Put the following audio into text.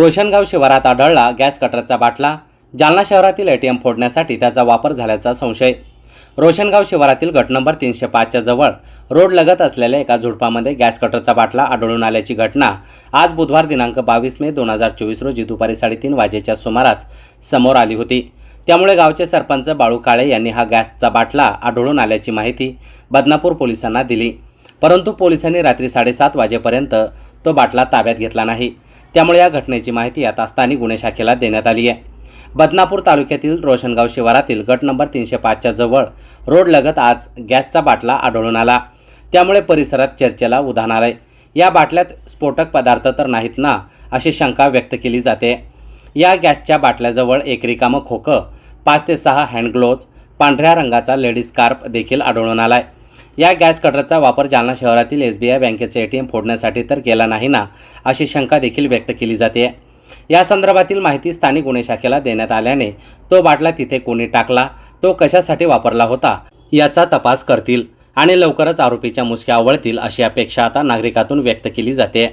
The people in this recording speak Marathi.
रोशनगाव शिवारात आढळला गॅस कटरचा बाटला. जालना शहरातील एटीएम फोडण्यासाठी त्याचा वापर झाल्याचा संशय. रोशनगाव शिवारातील गट नंबर तीनशे पाचच्या जवळ रोड लगत असलेल्या एका झुडपामध्ये गॅस कटरचा बाटला आढळून आल्याची घटना आज बुधवार दिनांक बावीस मे दोन हजार चोवीस रोजी दुपारी साडेतीन वाजेच्या सुमारास समोर आली होती. त्यामुळे गावचे सरपंच बाळू काळे यांनी हा गॅसचा बाटला आढळून आल्याची माहिती बदनापूर पोलिसांना दिली. परंतु पोलिसांनी रात्री साडेसात वाजेपर्यंत तो बाटला ताब्यात घेतला नाही. त्यामुळे या घटनेची माहिती आता स्थानिक गुन्हे शाखेला देण्यात आली आहे. बदनापूर तालुक्यातील रोशनगाव शिवारातील गट नंबर तीनशे पाचच्या जवळ रोडलगत आज गॅसचा बाटला आढळून आला. त्यामुळे परिसरात चर्चेला उधाण आलंय. या बाटल्यात स्फोटक पदार्थ तर नाहीत ना अशी शंका व्यक्त केली जाते. या गॅसच्या बाटल्याजवळ एक रिकामं खोकं पाच ते सहा हँडग्लोव्ज पांढऱ्या रंगाचा लेडीज स्कार्फ देखील आढळून आला आहे या गॅस कटरचा वापर जालना शहरातील एस बी आय बँकेचे ए टी एम फोडण्यासाठी तर केला नाही ना अशी शंका देखील व्यक्त केली जाते. या संदर्भातील माहिती स्थानिक गुन्हे शाखेला देण्यात आल्याने तो बाटला तिथे कोणी टाकला तो कशासाठी वापरला होता याचा तपास करतील आणि लवकरच आरोपीच्या मुसक्या आवळतील अशी अपेक्षा आता नागरिकातून व्यक्त केली जाते.